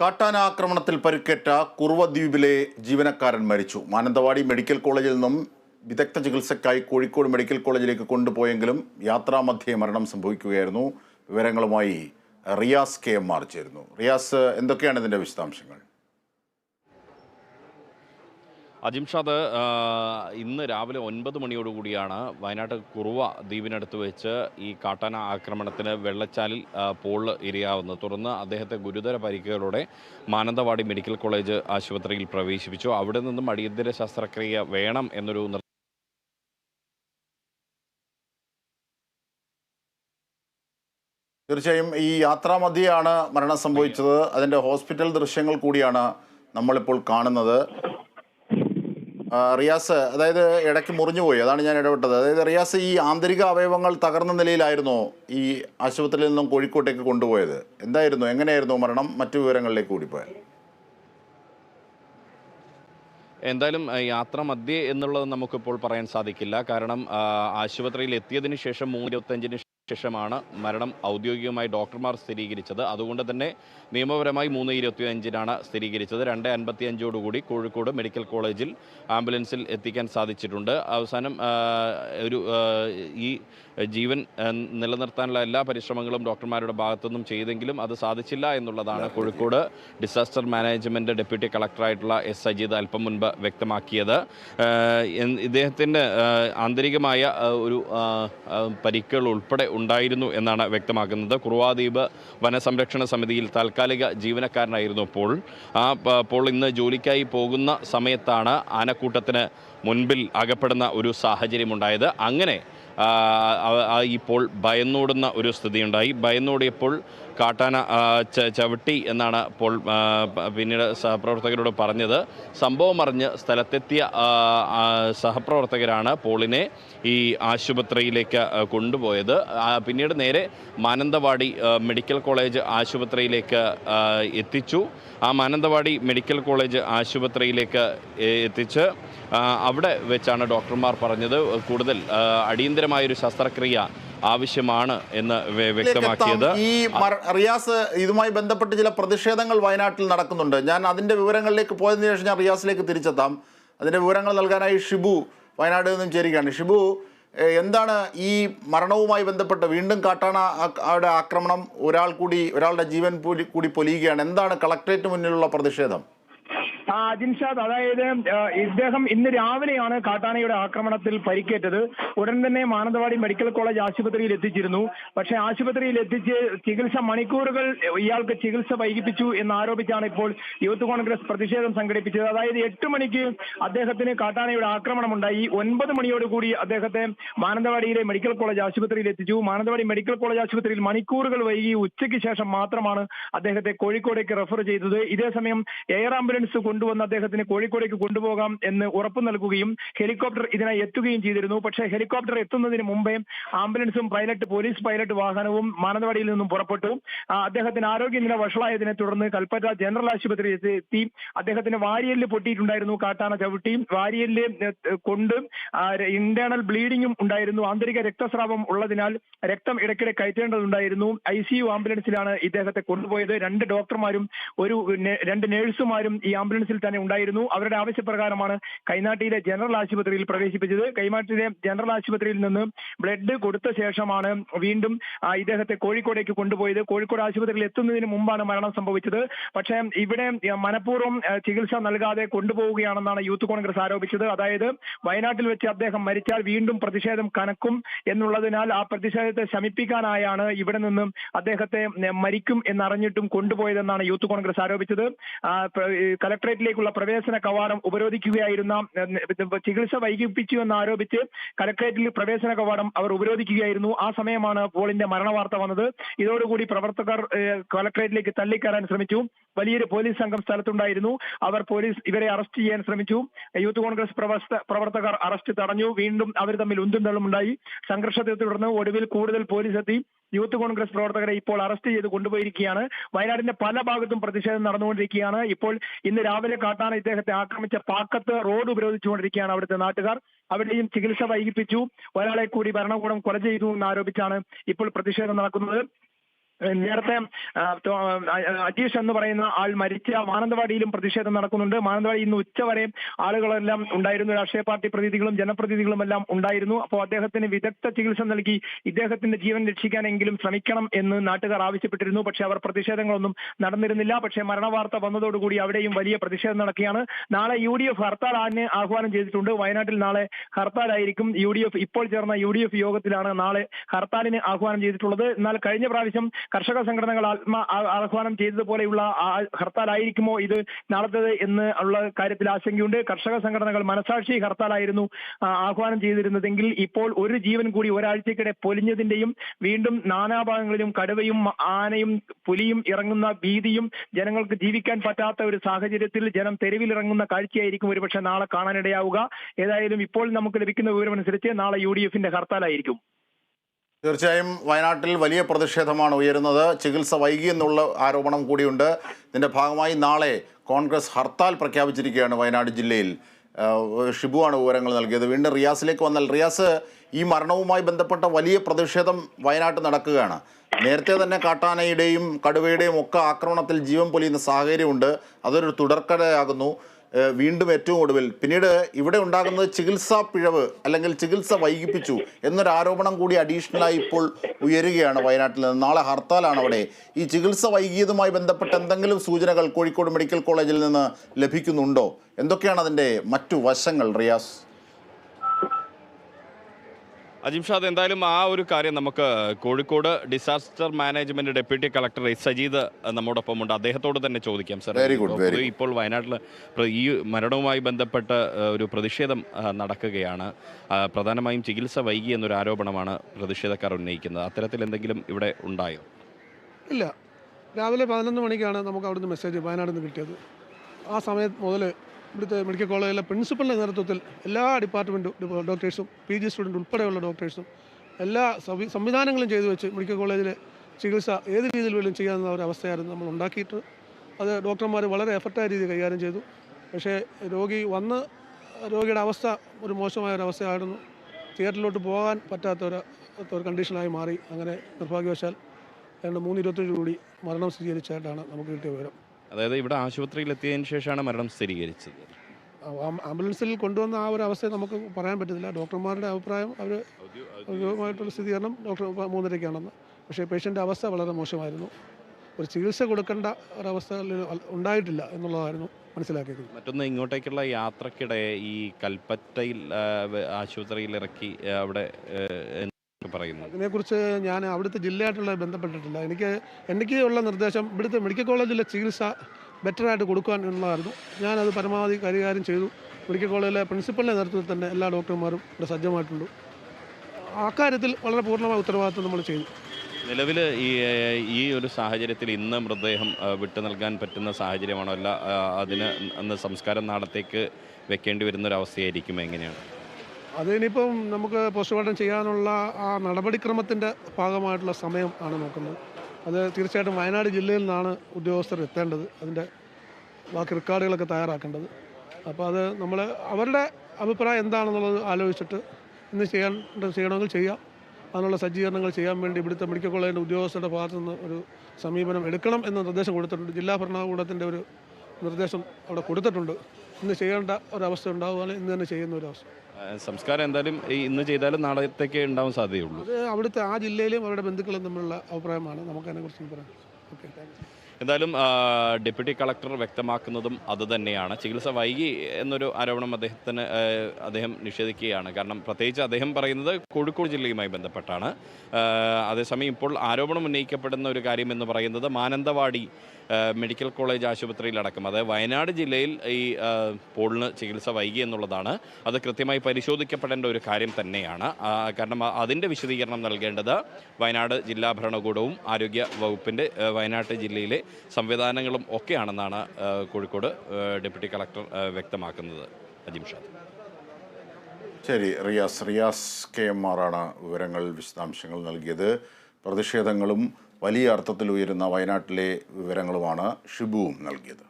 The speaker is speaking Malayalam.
കാട്ടാന ആക്രമണത്തിൽ പരിക്കേറ്റ ദ്വീപിലെ ജീവനക്കാരൻ മരിച്ചു. മാനന്തവാടി മെഡിക്കൽ കോളേജിൽ നിന്നും വിദഗ്ധ ചികിത്സയ്ക്കായി കോഴിക്കോട് മെഡിക്കൽ കോളേജിലേക്ക് കൊണ്ടുപോയെങ്കിലും യാത്രാമധ്യേ മരണം സംഭവിക്കുകയായിരുന്നു. വിവരങ്ങളുമായി റിയാസ് കെ എം ആർ ചേരുന്നു. റിയാസ് എന്തൊക്കെയാണ് ഇതിന്റെ വിശദാംശങ്ങൾ? അജിംഷാദ് ഇന്ന് രാവിലെ ഒൻപത് മണിയോടുകൂടിയാണ് വയനാട് കുറുവ ദ്വീപിനടുത്ത് വെച്ച് ഈ കാട്ടാന ആക്രമണത്തിന് വെള്ളച്ചാലിൽ പോൾ ഇരയാവുന്നത്. തുടർന്ന് അദ്ദേഹത്തെ ഗുരുതര പരിക്കുകളോടെ മാനന്തവാടി മെഡിക്കൽ കോളേജ് ആശുപത്രിയിൽ പ്രവേശിപ്പിച്ചു. അവിടെ നിന്നും അടിയന്തര ശസ്ത്രക്രിയ വേണം എന്നൊരു തീർച്ചയായും ഈ യാത്രാമധ്യയാണ് മരണം സംഭവിച്ചത്. അതിന്റെ ഹോസ്പിറ്റൽ ദൃശ്യങ്ങൾ കൂടിയാണ് നമ്മളിപ്പോൾ കാണുന്നത്. റിയാസ് അതായത് ഇടയ്ക്ക് മുറിഞ്ഞുപോയി അതാണ് ഞാൻ ഇടപെട്ടത്. അതായത് റിയാസ് ഈ ആന്തരിക അവയവങ്ങൾ തകർന്ന നിലയിലായിരുന്നോ ഈ ആശുപത്രിയിൽ നിന്നും കോഴിക്കോട്ടേക്ക് കൊണ്ടുപോയത്? എന്തായിരുന്നു? എങ്ങനെയായിരുന്നു മരണം? മറ്റു വിവരങ്ങളിലേക്ക് കൂടി എന്തായാലും യാത്ര മധ്യേ എന്നുള്ളത് നമുക്കിപ്പോൾ പറയാൻ സാധിക്കില്ല. കാരണം ആശുപത്രിയിൽ എത്തിയതിനു ശേഷം മൂന്ന് ഇരുപത്തഞ്ചിന് ശേഷമാണ് മരണം ഔദ്യോഗികമായി ഡോക്ടർമാർ സ്ഥിരീകരിച്ചത്. അതുകൊണ്ട് തന്നെ നിയമപരമായി മൂന്ന് ഇരുപത്തി അഞ്ചിനാണ് സ്ഥിരീകരിച്ചത്. രണ്ട് അൻപത്തി അഞ്ചോടുകൂടി കോഴിക്കോട് മെഡിക്കൽ കോളേജിൽ ആംബുലൻസിൽ എത്തിക്കാൻ സാധിച്ചിട്ടുണ്ട്. അവസാനം ഒരു ഈ ജീവൻ നിലനിർത്താനുള്ള എല്ലാ പരിശ്രമങ്ങളും ഡോക്ടർമാരുടെ ഭാഗത്തുനിന്നും ചെയ്തെങ്കിലും അത് സാധിച്ചില്ല എന്നുള്ളതാണ് കോഴിക്കോട് ഡിസാസ്റ്റർ മാനേജ്മെന്റ് ഡെപ്യൂട്ടി കളക്ടറായിട്ടുള്ള എസ്. അജീത് അല്പം മുൻപ് വ്യക്തമാക്കിയത്. ഇദ്ദേഹത്തിന്റെ ആന്തരികമായ ഒരു പരിക്കുകൾ ഉൾപ്പെടെ ഉണ്ടായിരുന്നു എന്നാണ് വ്യക്തമാക്കുന്നത്. കുറുവാദ്വീപ് വനസംരക്ഷണ സമിതിയിൽ താൽക്കാലിക ജീവനക്കാരനായിരുന്നു പോൾ. ആ പോൾ ഇന്ന് ജോലിക്കായി പോകുന്ന സമയത്താണ് ആനക്കൂട്ടത്തിന് മുൻപിൽ അകപ്പെടുന്ന ഒരു സാഹചര്യമുണ്ടായത്. അങ്ങനെ ഇപ്പോൾ ഭയന്നോടുന്ന ഒരു സ്ഥിതിയുണ്ടായി. ഭയന്നോടിയപ്പോൾ കാട്ടാന ചവിട്ടി എന്നാണ് പോൾ പിന്നീട് സഹപ്രവർത്തകരോട് പറഞ്ഞത്. സംഭവം അറിഞ്ഞ് സ്ഥലത്തെത്തിയ സഹപ്രവർത്തകരാണ് പോളിനെ ഈ ആശുപത്രിയിലേക്ക് കൊണ്ടുപോയത്. പിന്നീട് നേരെ മാനന്തവാടി മെഡിക്കൽ കോളേജ് ആശുപത്രിയിലേക്ക് എത്തിച്ചു. ആ മാനന്തവാടി മെഡിക്കൽ കോളേജ് ആശുപത്രിയിലേക്ക് എത്തിച്ച് അവിടെ വെച്ചാണ് ഡോക്ടർമാർ പറഞ്ഞത്. കൂടുതൽ അടിയന്തരമായൊരു ശസ്ത്രക്രിയ ആവശ്യമാണ് എന്ന് വ്യ- വ്യക്തമാക്കിയത്. ഈ റിയാസ് ഇതുമായി ബന്ധപ്പെട്ട് ചില പ്രതിഷേധങ്ങൾ വയനാട്ടിൽ നടക്കുന്നുണ്ട്. ഞാൻ അതിന്റെ വിവരങ്ങളിലേക്ക് പോയതിനു ശേഷം ഞാൻ റിയാസിലേക്ക് തിരിച്ചെത്താം. അതിന്റെ വിവരങ്ങൾ നൽകാനായി ഷിബു വയനാട് നിന്നും ചേരുകയാണ്. ഷിബു എന്താണ് ഈ മരണവുമായി ബന്ധപ്പെട്ട് വീണ്ടും കാട്ടാന അവിടെ ആക്രമണം ഒരാൾ കൂടി ഒരാളുടെ ജീവൻ കൂടി പൊലിയുകയാണ്. എന്താണ് കളക്ടറേറ്റ് മുന്നിലുള്ള പ്രതിഷേധം? ആ അജിൻഷാദ് അതായത് ഇദ്ദേഹം ഇന്ന് രാവിലെയാണ് കാട്ടാനയുടെ ആക്രമണത്തിൽ പരിക്കേറ്റത്. ഉടൻ തന്നെ മാനന്തവാടി മെഡിക്കൽ കോളേജ് ആശുപത്രിയിൽ എത്തിച്ചിരുന്നു. പക്ഷേ ആശുപത്രിയിൽ എത്തിച്ച് ചികിത്സ മണിക്കൂറുകൾ ഇയാൾക്ക് ചികിത്സ വൈകിപ്പിച്ചു എന്ന് ആരോപിച്ചാണ് ഇപ്പോൾ യൂത്ത് കോൺഗ്രസ് പ്രതിഷേധം സംഘടിപ്പിച്ചത്. അതായത് എട്ട് മണിക്ക് അദ്ദേഹത്തിന് കാട്ടാനയുടെ ആക്രമണം ഉണ്ടായി. ഒൻപത് മണിയോടുകൂടി അദ്ദേഹത്തെ മാനന്തവാടിയിലെ മെഡിക്കൽ കോളേജ് ആശുപത്രിയിൽ എത്തിച്ചു. മാനന്തവാടി മെഡിക്കൽ കോളേജ് ആശുപത്രിയിൽ മണിക്കൂറുകൾ വൈകി ഉച്ചയ്ക്ക് ശേഷം മാത്രമാണ് അദ്ദേഹത്തെ കോഴിക്കോടേക്ക് റെഫർ ചെയ്തത്. ഇതേസമയം എയർ ആംബുലൻസ് കൊണ്ടുവന്ന് അദ്ദേഹത്തിന് കോഴിക്കോടേക്ക് കൊണ്ടുപോകാം എന്ന് ഉറപ്പു നൽകുകയും ഹെലികോപ്റ്റർ ഇതിനായി എത്തുകയും ചെയ്തിരുന്നു. പക്ഷേ ഹെലികോപ്റ്റർ എത്തുന്നതിന് മുമ്പേ ആംബുലൻസും പൈലറ്റ് പോലീസ് പൈലറ്റ് വാഹനവും മാനന്തവാടിയിൽ നിന്നും പുറപ്പെട്ടു. അദ്ദേഹത്തിന് ആരോഗ്യനില വഷളായതിനെ തുടർന്ന് കൽപ്പറ്റ ജനറൽ ആശുപത്രിയിൽ എത്തി. അദ്ദേഹത്തിന് വാരിയൽ പൊട്ടിയിട്ടുണ്ടായിരുന്നു. കാട്ടാന ചവിട്ടി വാരിയൽ കൊണ്ട് ഇന്റേണൽ ബ്ലീഡിങ്ങും ഉണ്ടായിരുന്നു. ആന്തരിക രക്തസ്രാവം ഉള്ളതിനാൽ രക്തം ഇടയ്ക്കിടെ കയറ്റേണ്ടതുണ്ടായിരുന്നു. ഐ സി യു ആംബുലൻസിലാണ് ഇദ്ദേഹത്തെ കൊണ്ടുപോയത്. രണ്ട് ഡോക്ടർമാരും ഒരു രണ്ട് നേഴ്സുമാരും ഈ ആംബുലൻസിൽ തന്നെ ഉണ്ടായിരുന്നു. അവരുടെ ആവശ്യപ്രകാരമാണ് കൈനാട്ടിയിലെ ജനറൽ ആശുപത്രിയിൽ പ്രവേശിപ്പിച്ചത്. കൈമാട്ടിയിലെ ജനറൽ ആശുപത്രിയിൽ നിന്ന് ബ്ലഡ് കൊടുത്ത ശേഷമാണ് വീണ്ടും ഇദ്ദേഹത്തെ കോഴിക്കോടേക്ക് കൊണ്ടുപോയത്. കോഴിക്കോട് ആശുപത്രിയിൽ എത്തുന്നതിന് മുമ്പാണ് മരണം സംഭവിച്ചത്. പക്ഷേ ഇവിടെ മനഃപൂർവം ചികിത്സ നൽകാതെ കൊണ്ടുപോവുകയാണെന്നാണ് യൂത്ത് കോൺഗ്രസ് ആരോപിച്ചത്. അതായത് വയനാട്ടിൽ വെച്ച് അദ്ദേഹം മരിച്ചാൽ വീണ്ടും പ്രതിഷേധം കനക്കും എന്നുള്ളതിനാൽ ആ പ്രതിഷേധത്തെ ശമിപ്പിക്കാനായാണ് ഇവിടെ നിന്നും അദ്ദേഹത്തെ മരിക്കും എന്നറിഞ്ഞിട്ടും കൊണ്ടുപോയതെന്നാണ് യൂത്ത് കോൺഗ്രസ് ആരോപിച്ചത്. ഈ കലക്ടറേറ്റിലേക്കുള്ള പ്രവേശന കവാടം ഉപരോധിക്കുകയായിരുന്ന ചികിത്സ വൈകിപ്പിച്ചു എന്നാരോപിച്ച് കലക്ടറേറ്റിൽ പ്രവേശന കവാടം അവർ ഉപരോധിക്കുകയായിരുന്നു. ആ സമയമാണ് പോളിന്റെ മരണവാർത്ത വന്നത്. ഇതോടുകൂടി പ്രവർത്തകർ കലക്ടറേറ്റിലേക്ക് തള്ളിക്കയറാൻ ശ്രമിച്ചു. വലിയൊരു പോലീസ് സംഘം സ്ഥലത്തുണ്ടായിരുന്നു. അവർ പോലീസ് ഇവരെ അറസ്റ്റ് ചെയ്യാൻ ശ്രമിച്ചു. യൂത്ത് കോൺഗ്രസ് പ്രവർത്തകർ അറസ്റ്റ് തടഞ്ഞു. വീണ്ടും അവർ തമ്മിൽ ഉന്തും സംഘർഷത്തെ തുടർന്ന് ഒടുവിൽ കൂടുതൽ പോലീസ് എത്തി. യൂത്ത് കോൺഗ്രസ് പ്രവർത്തകരെ ഇപ്പോൾ അറസ്റ്റ് ചെയ്ത് കൊണ്ടുപോയിരിക്കുകയാണ്. വയനാടിന്റെ പല ഭാഗത്തും പ്രതിഷേധം നടന്നുകൊണ്ടിരിക്കുകയാണ്. ഇപ്പോൾ ഇന്ന് രാവിലെ കാട്ടാന ഇദ്ദേഹത്തെ ആക്രമിച്ച പാക്കത്ത് റോഡ് ഉപരോധിച്ചുകൊണ്ടിരിക്കുകയാണ് അവിടുത്തെ നാട്ടുകാർ. അവിടെയും ചികിത്സ വൈകിപ്പിച്ചു. ഒരാളെ കൂടി ഭരണകൂടം കൊല ചെയ്തു എന്ന് ആരോപിച്ചാണ് ഇപ്പോൾ പ്രതിഷേധം നടക്കുന്നത്. നേരത്തെ അജീഷ് എന്ന് പറയുന്ന ആൾ മരിച്ച മാനന്തവാടിയിലും പ്രതിഷേധം നടക്കുന്നുണ്ട്. മാനന്തവാടി ഇന്ന് ഉച്ചവരെ ആളുകളെല്ലാം ഉണ്ടായിരുന്നു. രാഷ്ട്രീയ പാർട്ടി പ്രതിനിധികളും ജനപ്രതിനിധികളും എല്ലാം ഉണ്ടായിരുന്നു. അപ്പോൾ അദ്ദേഹത്തിന് വിദഗ്ധ ചികിത്സ നൽകി ഇദ്ദേഹത്തിന്റെ ജീവൻ രക്ഷിക്കാനെങ്കിലും ശ്രമിക്കണം എന്ന് നാട്ടുകാർ ആവശ്യപ്പെട്ടിരുന്നു. പക്ഷേ അവർ പ്രതിഷേധങ്ങളൊന്നും നടന്നിരുന്നില്ല. പക്ഷേ മരണവാർത്ത വന്നതോടുകൂടി അവിടെയും വലിയ പ്രതിഷേധം നടക്കുകയാണ്. നാളെ യു ഡി എഫ് ഹർത്താൽ ആന് ആഹ്വാനം ചെയ്തിട്ടുണ്ട്. വയനാട്ടിൽ നാളെ ഹർത്താലായിരിക്കും. യു ഡി എഫ് ഇപ്പോൾ ചേർന്ന യു ഡി എഫ് യോഗത്തിലാണ് നാളെ ഹർത്താലിന് ആഹ്വാനം ചെയ്തിട്ടുള്ളത്. എന്നാൽ കഴിഞ്ഞ പ്രാവശ്യം കർഷക സംഘടനകൾ ആത്മ ആഹ്വാനം ചെയ്തതുപോലെയുള്ള ഹർത്താലായിരിക്കുമോ ഇത് നാളത്തേത് എന്ന് ഉള്ള കാര്യത്തിൽ ആശങ്കയുണ്ട്. കർഷക സംഘടനകൾ മനസാക്ഷി ഹർത്താലായിരുന്നു ആഹ്വാനം ചെയ്തിരുന്നതെങ്കിൽ ഇപ്പോൾ ഒരു ജീവൻ കൂടി ഒരാഴ്ചക്കിടെ പൊലിഞ്ഞതിന്റെയും വീണ്ടും നാനാഭാഗങ്ങളിലും കടുവയും ആനയും പുലിയും ഇറങ്ങുന്ന ഭീതിയും ജനങ്ങൾക്ക് ജീവിക്കാൻ പറ്റാത്ത ഒരു സാഹചര്യത്തിൽ ജനം തെരുവിലിറങ്ങുന്ന കാഴ്ചയായിരിക്കും ഒരുപക്ഷെ നാളെ കാണാനിടയാവുക. ഏതായാലും ഇപ്പോൾ നമുക്ക് ലഭിക്കുന്ന വിവരമനുസരിച്ച് നാളെ യു ഡി എഫിന്റെ ഹർത്താലായിരിക്കും. തീർച്ചയായും വയനാട്ടിൽ വലിയ പ്രതിഷേധമാണ് ഉയരുന്നത്. ചികിത്സ വൈകി എന്നുള്ള ആരോപണം കൂടിയുണ്ട്. ഇതിന്റെ ഭാഗമായി നാളെ കോൺഗ്രസ് ഹർത്താൽ പ്രഖ്യാപിച്ചിരിക്കുകയാണ് വയനാട് ജില്ലയിൽ. ഷിബുവാണ് വിവരങ്ങൾ നൽകിയത്. വീണ്ടും റിയാസിലേക്ക് വന്നാൽ റിയാസ് ഈ മരണവുമായി ബന്ധപ്പെട്ട വലിയ പ്രതിഷേധം വയനാട്ട് നടക്കുകയാണ്. നേരത്തെ തന്നെ കാട്ടാനയുടെയും കടുവയുടെയും ഒക്കെ ആക്രമണത്തിൽ ജീവൻ പൊലിയുന്ന സാഹചര്യമുണ്ട്. അതൊരു തുടർക്കഥയാകുന്നു. വീണ്ടും ഏറ്റവും ഒടുവിൽ. പിന്നീട് ഇവിടെ ഉണ്ടാകുന്നത് ചികിത്സാ പിഴവ് അല്ലെങ്കിൽ ചികിത്സ വൈകിപ്പിച്ചു എന്നൊരു ആരോപണം കൂടി അഡീഷണലായി ഇപ്പോൾ ഉയരുകയാണ് വയനാട്ടിൽ നിന്ന്. നാളെ ഹർത്താലാണ് അവിടെ. ഈ ചികിത്സ വൈകിയതുമായി ബന്ധപ്പെട്ട എന്തെങ്കിലും സൂചനകൾ കോഴിക്കോട് മെഡിക്കൽ കോളേജിൽ നിന്ന് ലഭിക്കുന്നുണ്ടോ? എന്തൊക്കെയാണ് അതിന്റെ മറ്റു വശങ്ങൾ റിയാസ്? അജിംഷാദ് എന്തായാലും ആ ഒരു കാര്യം നമുക്ക് Kozhikode disaster management deputy collector S Sajeed നമ്മോടൊപ്പം ഉണ്ട്. അദ്ദേഹത്തോട് തന്നെ ചോദിക്കാം സർ ഇപ്പോൾ വയനാട്ടിൽ ഈ മരണവുമായി ബന്ധപ്പെട്ട് ഒരു പ്രതിഷേധം നടക്കുകയാണ്. പ്രധാനമായും ചികിത്സ വൈകി എന്നൊരു ആരോപണമാണ് പ്രതിഷേധക്കാർ ഉന്നയിക്കുന്നത്. അത്തരത്തിൽ എന്തെങ്കിലും ഇവിടെ ഉണ്ടായോ? ഇല്ല. രാവിലെ പതിനൊന്ന് മണിക്കാണ് നമുക്ക് അവിടുന്ന് മെസ്സേജ് വയനാട് നിന്ന് കിട്ടിയത്. ആ സമയത്ത് മുതൽ ഇവിടുത്തെ മെഡിക്കൽ കോളേജിലെ പ്രിൻസിപ്പലിന്റെ നേതൃത്വത്തിൽ എല്ലാ ഡിപ്പാർട്ട്മെന്റും ഡോക്ടേഴ്സും പി ജി സ്റ്റുഡന്റ് ഉൾപ്പെടെയുള്ള ഡോക്ടേഴ്സും എല്ലാ സംവി- സംവിധാനങ്ങളും ചെയ്തു വെച്ച് മെഡിക്കൽ കോളേജിൽ ചികിത്സ ഏത് രീതിയിൽ വേലും ചെയ്യാവുന്ന ഒരു അവസ്ഥയായിരുന്നു നമ്മൾ ഉണ്ടാക്കിയിട്ട്. അത് ഡോക്ടർമാർ വളരെ എഫർട്ടായ രീതിയിൽ കൈകാര്യം ചെയ്തു. പക്ഷേ രോഗി വന്ന് രോഗിയുടെ അവസ്ഥ ഒരു മോശമായ ഒരു അവസ്ഥയായിരുന്നു. തിയേറ്ററിലോട്ട് പോകാൻ പറ്റാത്ത ഒരു കണ്ടീഷനായി മാറി. അങ്ങനെ നിർഭാഗ്യവശാൽ രണ്ട് മൂന്ന് ഇരുപത്തഞ്ച് കൂടി മരണം സ്ഥിരീകരിച്ചായിട്ടാണ് നമുക്ക് കിട്ടിയ വിവരം. അതായത് ഇവിടെ ആശുപത്രിയിൽ എത്തിയതിന് ശേഷമാണ് മരണം സ്ഥിരീകരിച്ചത്. ആംബുലൻസിൽ കൊണ്ടുവന്ന ആ ഒരു അവസ്ഥയെ നമുക്ക് പറയാൻ പറ്റത്തില്ല. ഡോക്ടർമാരുടെ അഭിപ്രായം അവർ ഔദ്യോഗികമായിട്ടുള്ള സ്ഥിരീകരണം ഡോക്ടർ മൂന്നരയ്ക്കാണെന്ന്. പക്ഷേ പേഷ്യന്റെ അവസ്ഥ വളരെ മോശമായിരുന്നു. ഒരു ചികിത്സ കൊടുക്കേണ്ട ഒരവസ്ഥ ഉണ്ടായിട്ടില്ല എന്നുള്ളതായിരുന്നു മനസ്സിലാക്കിയത്. മറ്റൊന്ന് ഇങ്ങോട്ടേക്കുള്ള യാത്രക്കിടെ ഈ കൽപ്പറ്റയിൽ ആശുപത്രിയിൽ ഇറക്കി അവിടെ പറയുന്നത്. പറയുന്നു ഇതിനെക്കുറിച്ച് ഞാൻ അവിടുത്തെ ജില്ലയായിട്ടുള്ള ബന്ധപ്പെട്ടിട്ടില്ല. എനിക്ക് എനിക്ക് ഉള്ള നിർദ്ദേശം ഇവിടുത്തെ മെഡിക്കൽ കോളേജിലെ ചികിത്സ ബെറ്ററായിട്ട് കൊടുക്കാൻ എന്നുള്ളതായിരുന്നു. ഞാനത് പരമാവധി കൈകാര്യം ചെയ്തു. മെഡിക്കൽ കോളേജിലെ പ്രിൻസിപ്പലിന്റെ നേതൃത്വത്തിൽ തന്നെ എല്ലാ ഡോക്ടർമാരും ഇവിടെ സജ്ജമായിട്ടുണ്ട്. അക്കാര്യത്തിൽ വളരെ പൂർണമായ ഉത്തരവാദിത്വം നമ്മൾ ചെയ്തു. നിലവിൽ ഈ ഈ ഒരു സാഹചര്യത്തിൽ ഇന്ന് മൃതദേഹം വിട്ടു നൽകാൻ പറ്റുന്ന സാഹചര്യമാണോ? അല്ല അതിന് അന്ന് സംസ്കാരം നാളത്തേക്ക് വെക്കേണ്ടി വരുന്ന ഒരു അവസ്ഥയായിരിക്കും എങ്ങനെയാണ്? അതിനിപ്പം നമുക്ക് പോസ്റ്റ്മോർട്ടം ചെയ്യാനുള്ള ആ നടപടിക്രമത്തിന്റെ ഭാഗമായിട്ടുള്ള സമയം ആണ് നോക്കുന്നത്. അത് തീർച്ചയായിട്ടും വയനാട് ജില്ലയിൽ നിന്നാണ് ഉദ്യോഗസ്ഥർ എത്തേണ്ടത്. അതിന്റെ ബാക്കി റെക്കോർഡുകളൊക്കെ തയ്യാറാക്കേണ്ടത്. അപ്പോൾ അത് നമ്മൾ അവരുടെ അഭിപ്രായം എന്താണെന്നുള്ളത് ആലോചിച്ചിട്ട് ഇന്ന് ചെയ്യേണ്ട ചെയ്യണമെങ്കിൽ ചെയ്യാം. അതിനുള്ള സജ്ജീകരണങ്ങൾ ചെയ്യാൻ വേണ്ടി ഇവിടുത്തെ മെഡിക്കൽ കോളേജിന്റെ ഉദ്യോഗസ്ഥരുടെ ഭാഗത്തു നിന്ന് ഒരു സമീപനം എടുക്കണം എന്ന നിർദ്ദേശം കൊടുത്തിട്ടുണ്ട്. ജില്ലാ ഭരണകൂടത്തിന്റെ ഒരു നിർദ്ദേശം അവിടെ കൊടുത്തിട്ടുണ്ട്. ഇന്ന് ചെയ്യേണ്ട ഒരവസ്ഥ ഉണ്ടാവുകയാണെങ്കിൽ ഇന്ന് തന്നെ ചെയ്യുന്ന ഒരു അവസ്ഥ സംസ്കാരം എന്തായാലും ഈ ഇന്ന് ചെയ്താലും നാളത്തേക്ക് ഉണ്ടാവാൻ സാധ്യതയുള്ളൂ. അത് അവിടുത്തെ ആ ജില്ലയിലും അവരുടെ ബന്ധുക്കളും തമ്മിലുള്ള അഭിപ്രായമാണ്. നമുക്ക് അതിനെക്കുറിച്ച് പറയാം. ഓക്കെ എന്തായാലും ഡെപ്യൂട്ടി കളക്ടർ വ്യക്തമാക്കുന്നതും അതുതന്നെയാണ്. ചികിത്സ വൈകി എന്നൊരു ആരോപണം അദ്ദേഹത്തിന് അദ്ദേഹം നിഷേധിക്കുകയാണ്. കാരണം പ്രത്യേകിച്ച് അദ്ദേഹം പറയുന്നത് കോഴിക്കോട് ജില്ലയുമായി ബന്ധപ്പെട്ടാണ്. അതേസമയം ഇപ്പോൾ ആരോപണം ഉന്നയിക്കപ്പെടുന്ന ഒരു കാര്യം എന്ന് പറയുന്നത് മാനന്തവാടി മെഡിക്കൽ കോളേജ് ആശുപത്രിയിലടക്കം അതായത് വയനാട് ജില്ലയിൽ ഈ പോളിന് ചികിത്സ വൈകി എന്നുള്ളതാണ്. അത് കൃത്യമായി പരിശോധിക്കപ്പെടേണ്ട ഒരു കാര്യം തന്നെയാണ്. കാരണം അതിന്റെ വിശദീകരണം നൽകേണ്ടത് വയനാട് ജില്ലാ ഭരണകൂടവും ആരോഗ്യ വകുപ്പിന്റെ വയനാട് ജില്ലയിലെ സംവിധാനങ്ങളും ഒക്കെയാണെന്നാണ് കോഴിക്കോട് ഡെപ്യൂട്ടി കളക്ടർ വ്യക്തമാക്കുന്നത്. അജിം ഷാദ്. ശരി റിയാസ്. റിയാസ് കെ എം ആറാണ് വിവരങ്ങൾ വിശദാംശങ്ങൾ നൽകിയത്. പ്രതിഷേധങ്ങളും വലിയ അർത്ഥത്തിൽ ഉയരുന്ന വയനാട്ടിലെ വിവരങ്ങളുമാണ് ഷിബുവും നൽകിയത്.